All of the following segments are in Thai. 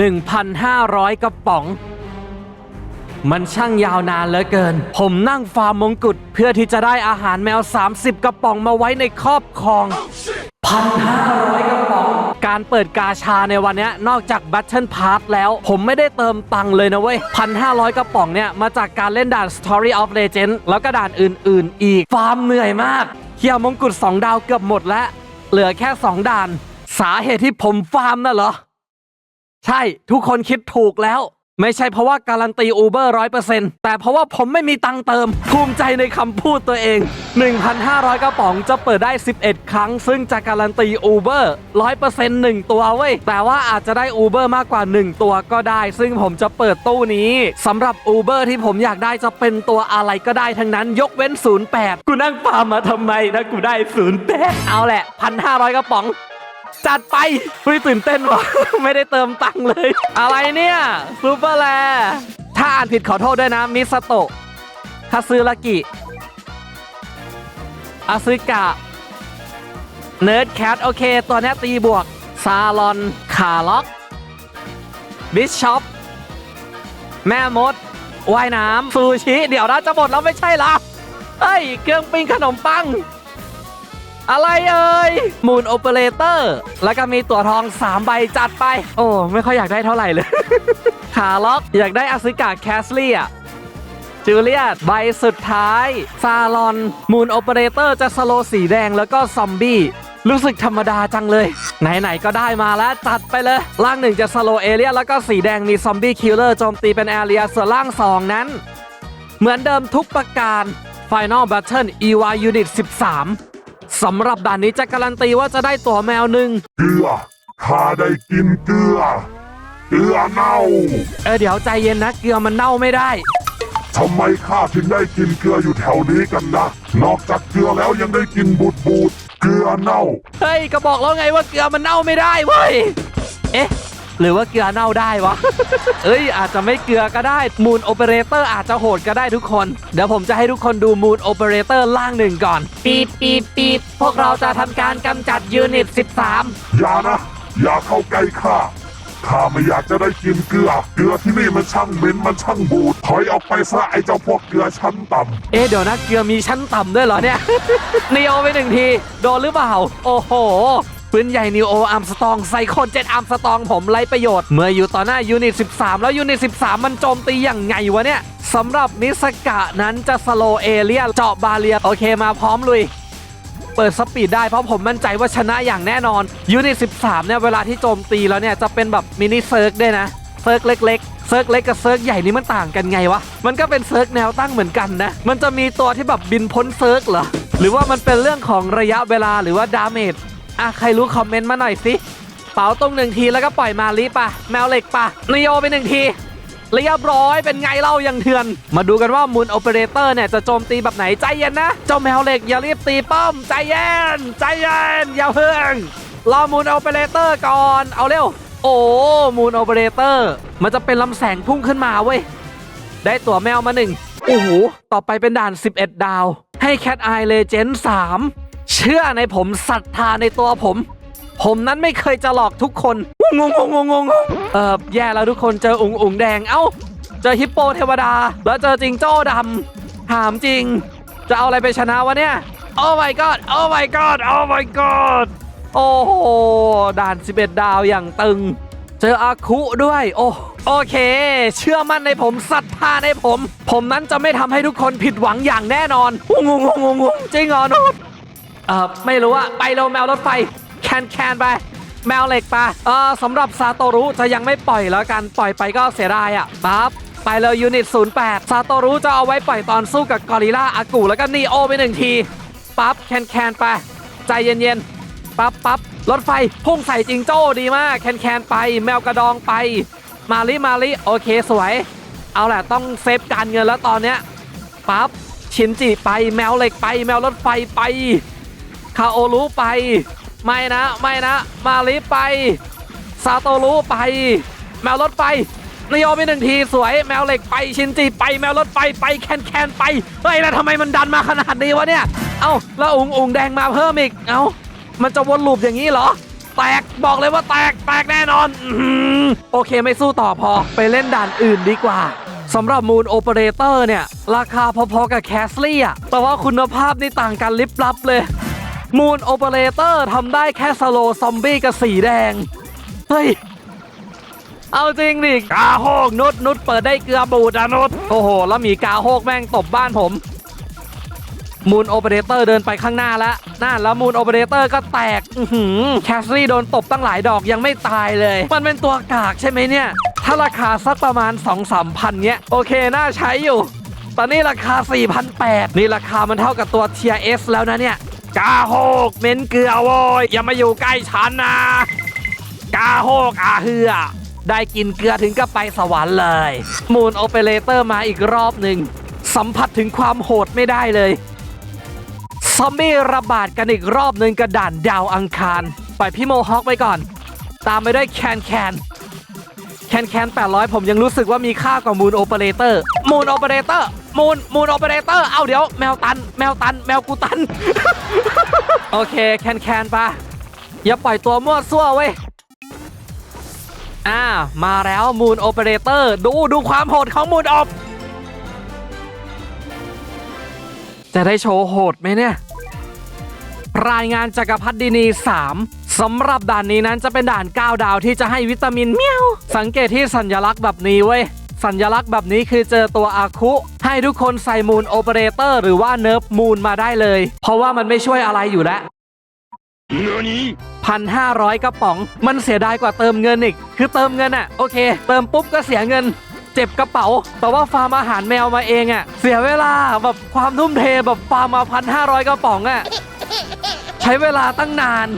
1,500 กระป๋อง มันช่างยาวนานเหลือเกิน ผมนั่งฟาร์มมงกุฎเพื่อที่จะได้อาหารแมว 30 กระป๋องมาไว้ในครอบครอง 1,500 กระป๋อง การเปิดกาชาในวันนี้นอกจาก Battle Pass แล้ว ผมไม่ได้เติมตังค์เลยนะเว้ย 1,500 กระป๋องเนี่ย มาจากการเล่นด่าน Story of Legend แล้วก็ด่านอื่น ๆ อีก ฟาร์มเหนื่อยมากเคลียร์มงกุฎ2ดาวเกือบหมดแล้ว เหลือแค่ 2 ด่าน สาเหตุที่ผมฟาร์มน่ะเหรอ ใช่ทุกคนคิดถูกแล้ว ไม่ใช่เพราะว่าการันตี Uber 100%แต่เพราะว่าผมไม่มีตังเติม ภูมิใจในคำพูดตัวเอง 1,500 กระป๋องจะเปิดได้ 11 ครั้ง ซึ่งจะการันตี Uber 100% 1ตัวเว้ย แต่ว่าอาจจะได้ Uber มากกว่า 1 ตัวก็ได้ ซึ่งผมจะเปิดตู้นี้สำหรับ Uber ที่ผมอยากได้จะเป็นตัวอะไรก็ได้ทั้งนั้น ยกเว้น 08 กูนั่งฟามมาทำไมนะกูได้ 08 เอาแหละ 1,500 กระป๋อง จัดไปเฮ้ยตื่นเต้นว่ะ ไม่ได้เติมตังค์เลย อะไรเนี่ยซูเปอร์แลถ้าอ่านผิดขอโทษด้วยนะ มิสโตะคาซึรากิอาซึกะเนิร์ดแคทโอเค ตัวนี้ตีบวก ซาลอนขาล็อกบิชชอปแม่มดว่ายน้ำซูชิ เดี๋ยวนะจะหมดแล้วไม่ใช่เหรอเฮ้ย เครื่องปิ้งขนมปัง อะไรเอ่ยมูนโอเปอเรเตอร์แล้วก็มีตั๋วทอง 3 ใบจัดไป โอ้ไม่ค่อยอยากได้เท่าไหร่เลย ขาล็อกอยากได้อาซิกาแคสลี่อะจูเลียตใบสุดท้าย ซาลอนมูนโอเปอเรเตอร์จะสโลสีแดงแล้วก็ซอมบี้รู้สึกธรรมดาจังเลย ไหน ๆ ก็ได้มาแล้วจัดไปเลย ล่างหนึ่งจะสโลเอเลียแล้วก็สีแดงมีซอมบี้คิลเลอร์โจมตีเป็นแอเรียส่วนล่าง2นั้น เหมือนเดิมทุกประการ Final Battle EY Unit 13 สำหรับด่านนี้จะการันตีว่าจะได้ตัวแมวหนึ่งเกลือข้าได้กินเกลือเกลือเน่า เออเดี๋ยวใจเย็นนะเกลือมันเน่าไม่ได้ทำไมข้าถึงได้กินเกลืออยู่แถวนี้กันนะ นอกจากเกลือแล้วยังได้กินบูดบูดเกลือเน่า เฮ้ยก็บอกแล้วไงว่าเกลือมันเน่าไม่ได้เว้ย เอ๊ะ หรือว่าเกลือเน่าได้วะ เอ้ยอาจจะไม่เกลือก็ได้มูนโอเปอเรเตอร์อาจจะโหดก็ได้ทุกคน เดี๋ยวผมจะให้ทุกคนดูมูนโอเปอเรเตอร์ล่างหนึ่งก่อน ปีบปีบปีบพวกเราจะทำการกำจัดยูนิต 13 อย่านะ อย่าเข้าใกล้ข้าข้าไม่อยากจะได้กินเกลือ เกลือที่นี่มันช่างเหม็นมันช่างบูดถอยออกไปซะไอ้เจ้าพวกเกลือชั้นต่ำ เอ๊ะเดี๋ยวนะเกลือมีชั้นต่ำด้วยเหรอเนี่ยนีโอไปหนึ่งที โดนหรือเปล่า โอ้โห ปืนใหญ่นิวโออาร์มสตองไซโคนเจ็ดอาร์มสตองผมไรประโยชน์ เมื่ออยู่ต่อหน้ายูนิต 13 แล้วยูนิต 13 มันโจมตีอย่างไงวะเนี่ยสำหรับนิสกะนั้นจะสโลเอเลียเจาะบาเรียโอเคมาพร้อมลุยเปิดสปีดได้เพราะผมมั่นใจว่าชนะอย่างแน่นอนยูนิต 13 เนี่ยเวลาที่โจมตีแล้วเนี่ยจะเป็นแบบมินิเซิร์กด้วยนะเซิร์กเล็กๆ เซิร์กเล็กกับเซิร์กใหญ่นี่มันต่างกันไงวะ มันก็เป็นเซิร์กแนวตั้งเหมือนกันนะ มันจะมีตัวที่แบบบินพ้นเซิร์กเหรอ หรือว่ามันเป็นเรื่องของระยะเวลาหรือว่าดาเมจ อะใครรู้คอมเมนต์มาหน่อยสิเป๋าตรงหนึ่งทีแล้วก็ปล่อยมาลีปะแมวเหล็กปะนโยไปหนึ่งทีเรียบร้อยเป็นไงเล่ายังเถื่อน มาดูกันว่ามูนโอเปอเรเตอร์เนี่ยจะโจมตีแบบไหนใจเย็นนะ เจ้าแมวเหล็กอย่ารีบตีป้อม ใจเย็น ใจเย็น อย่าเพิ่งรอมูนโอเปอเรเตอร์ก่อนเอาเร็ว โอ้มูนโอเปอเรเตอร์มันจะเป็นลำแสงพุ่งขึ้นมาเว้ย ได้ตัวแมวมาหนึ่งโอ้โหต่อไปเป็นด่าน 11 ดาว ให้แคทไอเลเจน3 เชื่อในผมศรัทธาในตัวผม ผมนั้นไม่เคยจะหลอกทุกคนงงงงงงเออแย่แล้วทุกคนเจออุ๋งอุ๋งแดงเอ้า เจอฮิปโปเทวดา แล้วเจอจิงโจ้ดำถามจริง จะเอาอะไรไปชนะวะเนี่ยโอ้ my god โอ้ my god โอ้ my god โอ้โหด่าน 11 ดาวอย่างตึง เจออาคุด้วย โอ้โอเค เชื่อมั่นในผมศรัทธาในผม ผมนั้นจะไม่ทำให้ทุกคนผิดหวังอย่างแน่นอนงงงงงงจริงเหรอนุช เออไม่รู้อะไปเร็วแมวรถไฟแคนแคนไป แมวเหล็กไปเออสำหรับซาโตรุจะยังไม่ปล่อยแล้วกันปล่อยไปก็เสียดายอะปั๊บไปเลยยูนิต 08 ซาโตรุจะเอาไว้ปล่อยตอนสู้กับกอริลลาอากูแล้วก็นีโอไปหนึ่งทีปั๊บแคนแคนไป ใจเย็นๆปั๊บปั๊บรถไฟพุ่งใส่จิงโจ้ดีมากแคนแคนไป แมวกระดองไป มาลิมาลิโอเคสวย เอาแหละต้องเซฟการเงินแล้วตอนเนี้ยปั๊บชินจิไปแมวเหล็กไป แมวรถไฟไป คาโอรุไป ไม่นะไม่นะ มาลิไป ซาโตรุไป แมวรถไฟนโยมีหนึ่งทีสวยแมวเหล็กไปชินจิไปแมวรถไฟไปแคนแคนไปเฮ้ยแล้วทำไมมันดันมาขนาดนี้วะเนี่ย เอ้าแล้วอุงอุงแดงมาเพิ่มอีก เอ้ามันจะวนลูปอย่างนี้เหรอ แตกบอกเลยว่าแตกแตกแน่นอนอโอเคไม่สู้ต่อพอไปเล่นด่านอื่นดีกว่าสำหรับมูนโอเปอเรเตอร์เนี่ย ราคาพอๆกับแคสลี่อะแต่ว่าคุณภาพนี่ต่างกันลิบลับเลย มูนโอเปอเรเตอร์ทำได้แค่สโลซอมบี้กับสีแดง เฮ้ย เอาจริงดิกาโฮกนุดนุดเปิดได้เกลือบูดอะนุดโอ้โห แล้วหมีกาโฮกแม่งตบบ้านผมมูนโอเปอเรเตอร์เดินไปข้างหน้าแล้วน่าแล้วมูนโอเปอเรเตอร์ก็แตกอื้อหือแคสลี่โดนตบตั้งหลายดอกยังไม่ตายเลย มันเป็นตัวกากใช่ไหมเนี่ย ถ้าราคาสักประมาณ 2 3พันเนี้ย โอเค น่าใช้อยู่ ตอนนี้ราคา 4,800 นี่ราคามันเท่ากับตัว Tier S แล้วนะเนี่ย กาโฮกเม้นเกลือโว้ยอย่ามาอยู่ใกล้ฉันนะกาโฮกอาเฮือได้กินเกลือถึงกับไปสวรรค์เลยมูนโอเปอเรเตอร์มาอีกรอบหนึ่งสัมผัสถึงความโหดไม่ได้เลยซอมบี้ระบาดกันอีกรอบหนึ่งกระด่านดาวอังคาร ไปพี่โมฮอคไปก่อน ตามไปด้วยแคนแคน แคนแคน800 ผมยังรู้สึกว่ามีค่ากว่ามูนโอเปอเรเตอร์มูนโอเปอเรเตอร์มูนมูนโอเปอเรเตอร์เอาเดี๋ยวแมวตัน แมวตัน แมวกูตัน โอเคแคนแคนปะอย่าปล่อยตัวมั่วซั่วเว้ยอ่ามาแล้วมูนโอเปอเรเตอร์ดูดูความโหดของมูนออฟจะได้โชว์โหดไหมเนี่ย รายงานจักรพรรดินี3 สำหรับด่านนี้นั้นจะเป็นด่าน9ดาวที่จะให้วิตามินเมียว สังเกตที่สัญลักษณ์แบบนี้เว้ย สัญลักษณ์แบบนี้คือเจอตัวอาคุ ให้ทุกคนใส่มูนโอเปอเรเตอร์หรือว่าเนิร์ฟมูนมาได้เลย เพราะว่ามันไม่ช่วยอะไรอยู่แล้วพันห้าร้อยกระป๋อง มันเสียดายกว่าเติมเงินอีก คือเติมเงินอะโอเค เติมปุ๊บก็เสียเงิน เจ็บกระเป๋า แต่ว่าฟาร์มอาหารแมวมาเองอะเสียเวลาแบบความทุ่มเทแบบฟาร์มมาพันห้าร้อยกระป๋องอะใช้เวลาตั้งนาน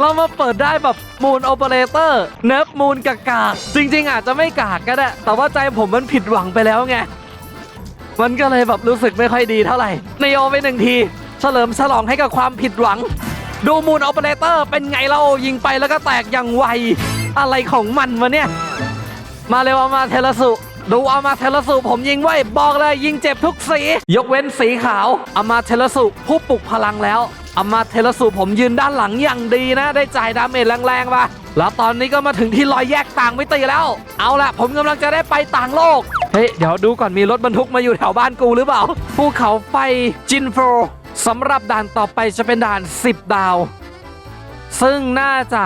เรามาเปิดได้แบบมูนโอเปอเรเตอร์เนิฟมูนกากาจริง ๆ อาจจะไม่กากก็ได้แต่ว่าใจผมมันผิดหวังไปแล้วไง มันก็เลยแบบรู้สึกไม่ค่อยดีเท่าไหร่นายโยไปหนึ่งที เฉลิมฉลองให้กับความผิดหวัง ดูมูนโอเปอเรเตอร์เป็นไงเรายิงไปแล้วก็แตกอย่างไว อะไรของมันวะเนี่ย มาเร็วเอามาเทลสุ ดูเอามาเทลสุผมยิงไว้บอกเลยยิงเจ็บทุกสี ยกเว้นสีขาวเอามาเทลสุผู้ปลุกพลังแล้วเอามาเทลสุผมยืนด้านหลังอย่างดีนะ ได้จ่ายดาเมจแรงๆปะแล้วตอนนี้ก็มาถึงที่รอยแยกต่างมิติแล้ว เอาละผมกำลังจะได้ไปต่างโลก เฮ้ย เดี๋ยวดูก่อนมีรถบรรทุกมาอยู่แถวบ้านกูหรือเปล่า ภูเขาไฟจินโฟสำหรับด่านต่อไปจะเป็นด่าน 10 ดาว ซึ่งน่าจะ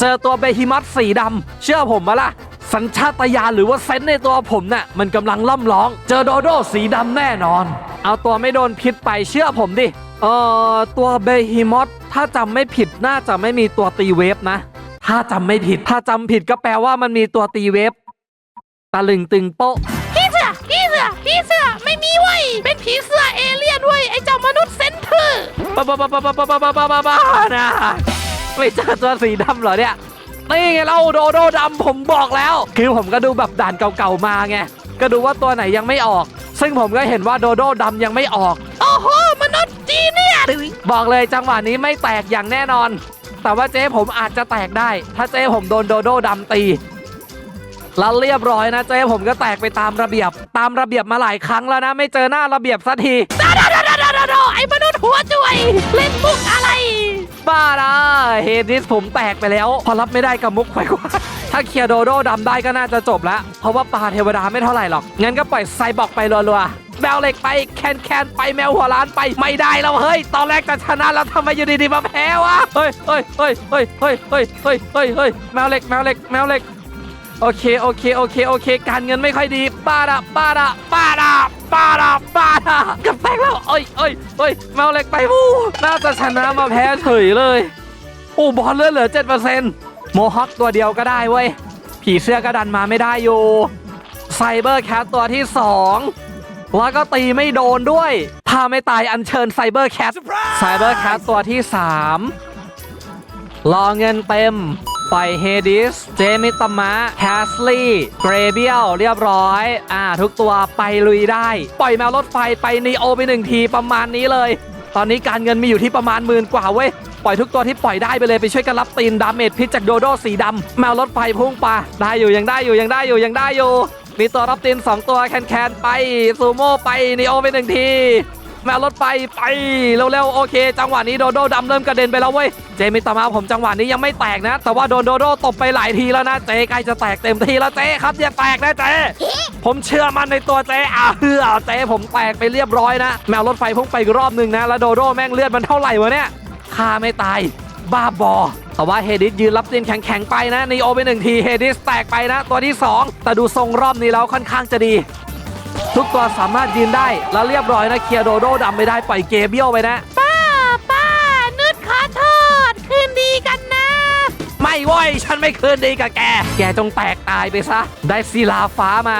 เจอตัวเบฮิมัสสีดำเชื่อผมมาล่ะ สัญชาตญาณหรือว่าเซนส์ในตัวผมน่ะมันกำลังล่ำร้อง เจอโดโดสีดำแน่นอน เอาตัวไม่โดนพิษไปเชื่อผมดิ เอ่อ ตัวเบฮิมอสถ้าจำไม่ผิดน่าจะไม่มีตัวตีเวฟนะ ถ้าจำไม่ผิด ถ้าจำผิดก็แปลว่ามันมีตัวตีเวฟตะลึงตึงโป๊ะพี่เสือพี่เสือพี่เสือไม่มีเว้ยเป็นผีเสือเอเลี่ยนเว้ยไอ้เจ้ามนุษย์เซนเตอร์บ้าบ้าบ้าบ้าบ้าบ้าบ้าบ้าบ้าบ้านะไม่เจอตัวสีดำเหรอเนี่ย นี่ไงเราโดโดดำผมบอกแล้ว คือผมก็ดูแบบด่านเก่าๆมาไง ก็ดูว่าตัวไหนยังไม่ออก ซึ่งผมก็เห็นว่าโดโดดำยังไม่ออก โอ้โหมนุษย์จีเนี่ยบอกเลยจังหวะนี้ไม่แตกอย่างแน่นอน แต่ว่าเจ๊ผมอาจจะแตกได้ ถ้าเจ๊ผมโดนโดโดดำตีแล้วเรียบร้อยนะเจ๊ผมก็แตกไปตามระเบียบ ตามระเบียบมาหลายครั้งแล้วนะ ไม่เจอหน้าระเบียบสักทีดาดาดาดาดาดาดาไอ้มนุษย์หัวจุยเล่นมุกอะไร บ้านะเฮดิสผมแตกไปแล้ว พอรับไม่ได้กับมุกไขว้กว่า ถ้าเคลียร์โดโดดำได้ก็น่าจะจบแล้วเพราะว่าปลาเทวดาไม่เท่าไหร่หรอก งั้นก็ปล่อยไซบอกไปรัวๆแมวเหล็กไปแคนแคนไปแมวหัวล้านไปไม่ได้แล้วเฮ้ย ตอนแรกจะชนะแล้วทำไมอยู่ดีๆมาแพ้วะเฮ้ยเฮ้ยเฮ้ยเฮ้ยเฮ้ยเฮ้ยเฮ้ยเฮ้ยเฮ้ยแมวเหล็กแมวเหล็กแมวเหล็ก โอเคโอเคโอเคโอเค การเงินไม่ค่อยดีป้าดะป้าดะป้าดะป้าดะป้าดะกับแตกแล้วเอ้ยเอ้ยเอ้ยแมวเหล็กไปวู้น่าจะชนะมาแพ้เฉยเลยโอ้บอลเลือดเหลือ7%โมฮอคตัวเดียวก็ได้เว้ยผีเสื้อก็ดันมาไม่ได้อยู่ไซเบอร์แคทตัวที่2แล้วก็ตีไม่โดนด้วย ถ้าไม่ตายอัญเชิญไซเบอร์แคทไซเบอร์แคทตัวที่3รอเงินเต็ม ปล่อยเฮดิส เจมิตมะแคสลี่เกรเบียลเรียบร้อย อ่า ทุกตัวไปลุยได้ ปล่อยแมวรถไฟไปนีโอไปหนึ่งทีประมาณนี้เลย ตอนนี้การเงินมีอยู่ที่ประมาณหมื่นกว่าเว้ยปล่อยทุกตัวที่ปล่อยได้ไปเลยไปช่วยกันรับตีนดาเมจพิษจากโดโดสีดำแมวรถไฟพุ่งปะได้อยู่ยังได้อยู่ยังได้อยู่ยังได้อยู่ มีตัวรับตีน2ตัวแคนแคนไปซูโม่ไปนีโอไปหนึ่งที แมวรถไปไปเร็วๆโอเค จังหวะนี้โดโดดำเริ่มกระเด็นไปแล้วเว้ยเจมิตามาผมจังหวะนี้ยังไม่แตกนะ แต่ว่าโดนโดโดตบไปหลายทีแล้วนะเจใกล้จะแตกเต็มทีแล้วเจครับอย่าแตกนะเจผมเชื่อมันในตัวเจอะเฮือเจผมแตกไปเรียบร้อยนะ แมวรถไฟพุ่งไปรอบหนึ่งนะแล้วโดโดแม่งเลือดมันเท่าไหร่วะเนี่ยฆ่าไม่ตายบ้าบอแต่ว่าเฮดิสยืนรับเตียนแข็งๆไปนะนีโอไปหนึ่งทีเฮดิสแตกไปนะ ตัวที่ 2 แต่ดูทรงรอบนี้แล้วค่อนข้างจะดี ทุกตัวสามารถยืนได้ แล้วเรียบร้อยนะ เคลียร์โดโดดำไม่ได้ปล่อยเกเบี้ยวไปนะ ป้าป้านุชขอโทษคืนดีกันนะ ไม่เว้ยฉันไม่คืนดีกับแก แกจงแตกตายไปซะ ได้ศิลาฟ้ามา